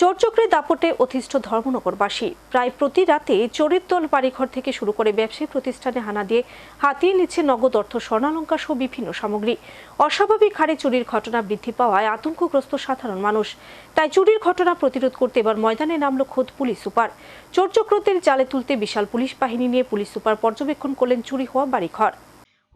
চোরচক্রে দাপটে অতিষ্ঠ ধর্মনগরবাসী। প্রায় প্রতি রাতে চোরের দল বাড়িঘর থেকে শুরু করে ব্যবসায়ী প্রতিষ্ঠানে হানা দিয়ে হাতিয়ে নিচ্ছে নগদ অর্থ স্বর্ণালঙ্কার সহ বিভিন্ন সামগ্রী। অস্বাভাবিক হারে চুরির ঘটনা বৃদ্ধি পাওয়ায় আতঙ্কগ্রস্ত সাধারণ মানুষ। তাই চুরির ঘটনা প্রতিরোধ করতে এবার ময়দানে নামল খোদ পুলিশ সুপার। চোরচক্রদের জালে তুলতে বিশাল পুলিশ বাহিনী নিয়ে পুলিশ সুপার পর্যবেক্ষণ করলেন চুরি হওয়া বাড়িঘর।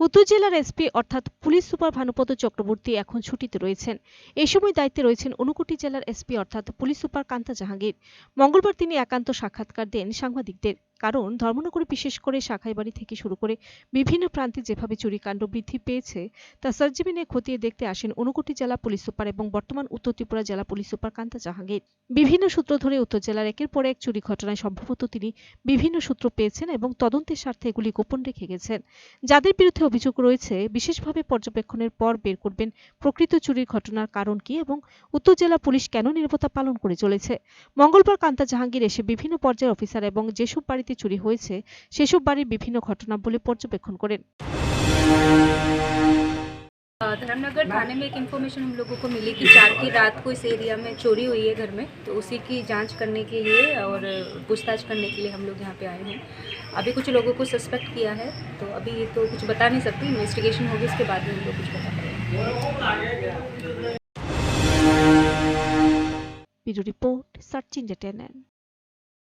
উত্তর জেলার এসপি অর্থাৎ পুলিশ সুপার ভানুপদ চক্রবর্তী এখন ছুটিতে রয়েছেন। এই সময় দায়িত্বে রয়েছেন অনুকুটি জেলার এসপি অর্থাৎ পুলিশ সুপার কান্তা জাহাঙ্গীর। মঙ্গলবার তিনি একান্ত সাক্ষাৎকার দেন সাংবাদিকদের। কারণ ধর্মনগরে বিশেষ করে শাখাইবাড়ি থেকে শুরু করে বিভিন্ন প্রান্তে যেভাবে চুরিকাণ্ড বৃদ্ধি পেয়েছে, তা সরজমিনে খতিয়ে দেখতে আসেন ঊনকোটি জেলা পুলিশ সুপার এবং বর্তমান উত্তর ত্রিপুরা জেলা পুলিশ সুপার কান্তা জাহাঙ্গীর। বিভিন্ন সূত্র ধরে উত্তর জেলার একের পর এক চুরি ঘটনায় সম্ভবত তিনি বিভিন্ন সূত্র পেয়েছেন এবং তদন্তের স্বার্থে এগুলি গোপন রেখে গেছেন। যাদের বিরুদ্ধে অভিযোগ রয়েছে, বিশেষভাবে পর্যবেক্ষণের পর বের করবেন প্রকৃত চুরির ঘটনার কারণ কি এবং উত্তর জেলা পুলিশ কেন নিরাপত্তা পালন করে চলেছে। মঙ্গলবার কান্তা জাহাঙ্গীর এসে বিভিন্ন পর্যায়ের অফিসার এবং যেসব বাড়িতে চুরি হয়েছে সেসব বাড়ির বিভিন্ন ঘটনা বলে পর্যবেক্ষণ করেন अ, धर्मनगर थाने में एक इन्फॉर्मेशन हम लोगों को मिली कि चार की रात को इस एरिया में चोरी हुई है घर में तो उसी की जांच करने के लिए और पूछताछ करने के लिए हम लोग यहाँ पे आए हैं अभी कुछ लोगों को सस्पेक्ट किया है तो अभी तो कुछ बता नहीं सकती इन्वेस्टिगेशन होगी उसके बाद में हम लोग कुछ बता पाएंगे ব্যুরো রিপোর্ট সার্চ ইন্ডিয়া